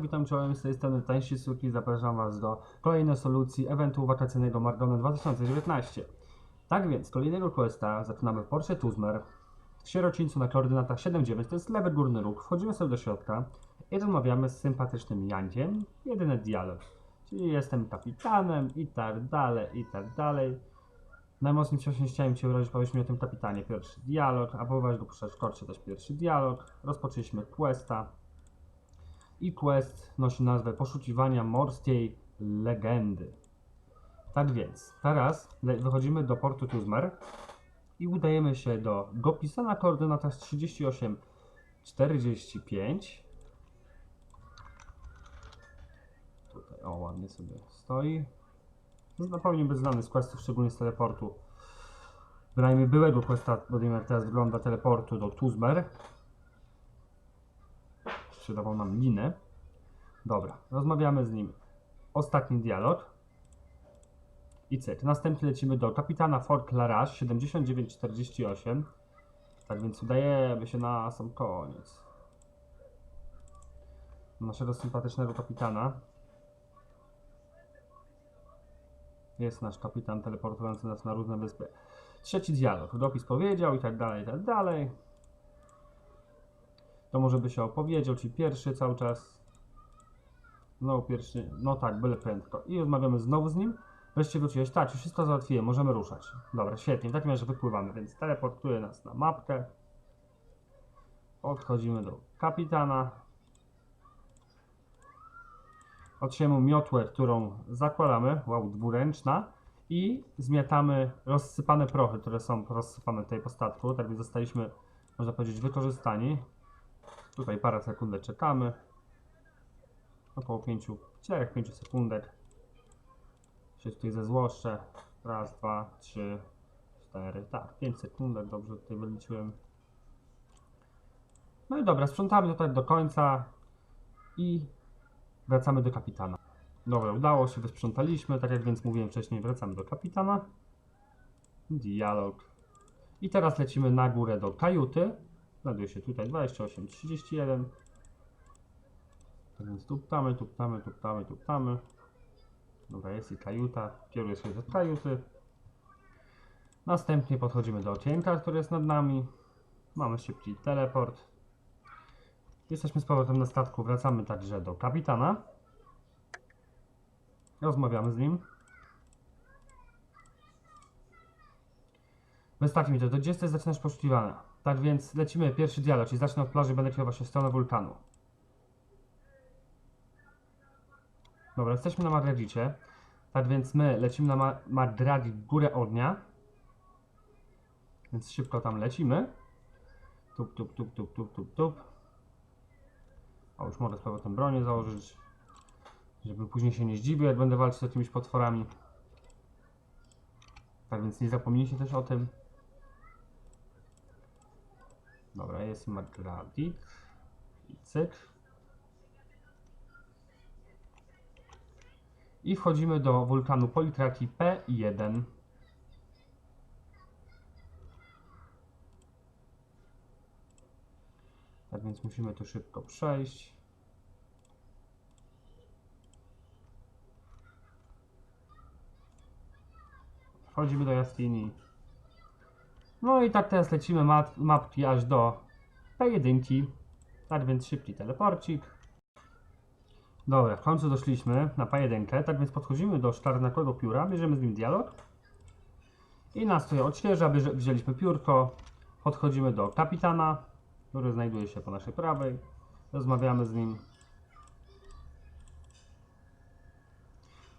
Witam czołem z tej strony Tańsi Suki. Zapraszam Was do kolejnej solucji eventu wakacyjnego Mardony 2019. Tak więc, kolejnego questa zaczynamy w Porsche Tuzmer w sierocińcu na koordynatach 7-9, to jest lewy górny róg. Wchodzimy sobie do środka i rozmawiamy z sympatycznym Jankiem. Jedyny dialog, czyli jestem kapitanem i tak dalej, i tak dalej. Najmocniej wcześniej chciałem Cię urazić, powiedz o tym kapitanie. Pierwszy dialog, a próbować go korcie też pierwszy dialog. Rozpoczęliśmy questa i quest nosi nazwę Poszukiwania Morskiej Legendy. Tak więc, teraz wychodzimy do portu Tuzmer i udajemy się do Gopisa na koordynatach 38-45. Tutaj, o ładnie sobie stoi. No, powinien być znany z questów, szczególnie z teleportu. Bynajmniej byłego questa, bo teraz wygląda teleportu do Tuzmer sprzedawał nam linę. Dobra, rozmawiamy z nim. Ostatni dialog. I cyk. Następnie lecimy do kapitana Fort Clarash 7948. Tak więc udajemy się na sam koniec. Naszego sympatycznego kapitana. Jest nasz kapitan teleportujący nas na różne wyspy. Trzeci dialog. Dopis powiedział i tak dalej, i tak dalej to może by się opowiedział, czyli pierwszy cały czas. No pierwszy, no tak, byle prędko. I rozmawiamy znowu z nim. Wreszcie wróciłeś, tak, już wszystko załatwiłem, możemy ruszać. Dobra, świetnie, w takim razie wypływamy, więc teleportuje nas na mapkę. Podchodzimy do kapitana. Otrzymujemy miotłę, którą zakładamy, wow, dwuręczna. I zmiatamy rozsypane prochy, które są rozsypane tutaj po statku, tak więc zostaliśmy, można powiedzieć, wykorzystani. Tutaj parę sekundek czekamy. Około 5, 4-5 sekundek. Się tutaj zezłoszczę. Raz, dwa, trzy, cztery. Tak, 5 sekundek, dobrze tutaj wyliczyłem. No i dobra, sprzątamy tutaj do końca i wracamy do kapitana. Dobra, udało się, wysprzątaliśmy, tak jak więc mówiłem wcześniej, wracamy do kapitana. Dialog. I teraz lecimy na górę do kajuty. Znajduje się tutaj 28, 31. Tak więc tuptamy, tuptamy, tuptamy, tuptamy. Dobra, jest i kajuta. Kieruję się do kajuty. Następnie podchodzimy do okienka, które jest nad nami. Mamy szybki teleport. Jesteśmy z powrotem na statku. Wracamy także do kapitana. Rozmawiamy z nim. Wystarczy mi to. Do 20 zaczynasz poszukiwania. Tak więc lecimy pierwszy dialog, czyli zacznę od plaży, będę kierował się w stronę wulkanu. Dobra, jesteśmy na Madradzicie. Tak więc my lecimy na Ma Górę Ognia. Więc szybko tam lecimy. Tup, tup, tup, tup, tup, tup, tup. O, już mogę z powrotem bronię założyć. Żeby później się nie zdziwił, jak będę walczyć z jakimiś potworami. Tak więc nie zapomnijcie też o tym. Dobra, jest Magradit. I cyk. I wchodzimy do wulkanu Politraki P1. Tak więc musimy tu szybko przejść. Wchodzimy do jaskini. No i tak teraz lecimy map, mapki aż do P1. Tak więc szybki teleporcik. Dobra, w końcu doszliśmy na P1. Tak więc podchodzimy do szklarnego pióra, bierzemy z nim dialog. I nas tutaj odświeża, wzięliśmy piórko. Podchodzimy do kapitana, który znajduje się po naszej prawej. Rozmawiamy z nim.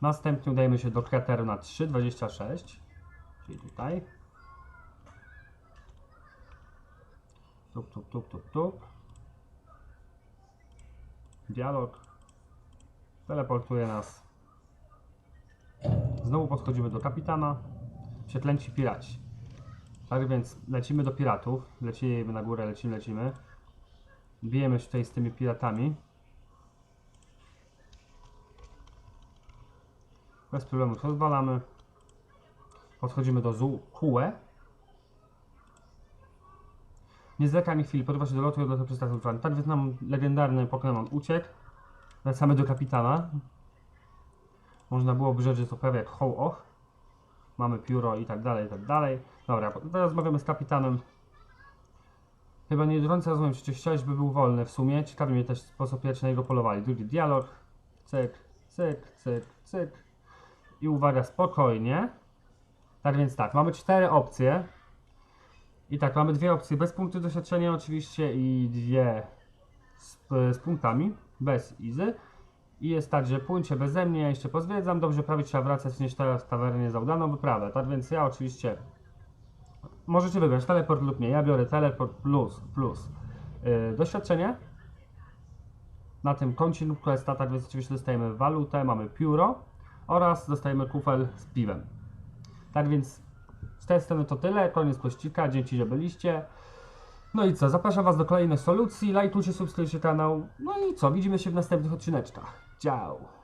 Następnie udajemy się do krateru na 3,26, czyli tutaj. Tup, tup, tup, tup, tup. Dialog. Teleportuje nas. Znowu podchodzimy do kapitana. Przeklęci piraci. Tak więc lecimy do piratów. Lecimy na górę, lecimy, lecimy. Bijemy się tutaj z tymi piratami. Bez problemu rozwalamy. Podchodzimy do Zuhue. Nie zwleka mi chwili, podoba się do lotu i odlotu przez tak Tak więc nam legendarny Pokémon uciekł. Wracamy do kapitana. Można byłoby rzec, że to prawie jak hoł-och. Mamy pióro i tak dalej, i tak dalej. Dobra, teraz rozmawiamy z kapitanem. Chyba nie do rozumiem, przecież chciałeś, by był wolny w sumie. Ciekawi mnie też sposób, jaki na niego polowali. Drugi dialog. Cyk, cyk, cyk, cyk. I uwaga, spokojnie. Tak więc tak, mamy cztery opcje. I tak, mamy dwie opcje bez punktu doświadczenia oczywiście i dwie z, z punktami, bez easy. I jest tak, że płyńcie beze mnie, ja jeszcze pozwiedzam, dobrze prawie trzeba wracać niż teraz w tawernie za udaną wyprawę. Tak więc ja oczywiście możecie wybrać teleport lub nie. Ja biorę teleport plus, plus yy, doświadczenie. Na tym koncie lub questa, tak więc oczywiście dostajemy walutę, mamy pióro oraz dostajemy kufel z piwem. Tak więc strony to tyle, koniec pościga, dzięki, że byliście. No i co, zapraszam Was do kolejnych solucji, lajkujcie, subskrybujcie kanał. No i co, widzimy się w następnych odcineczkach. Ciao!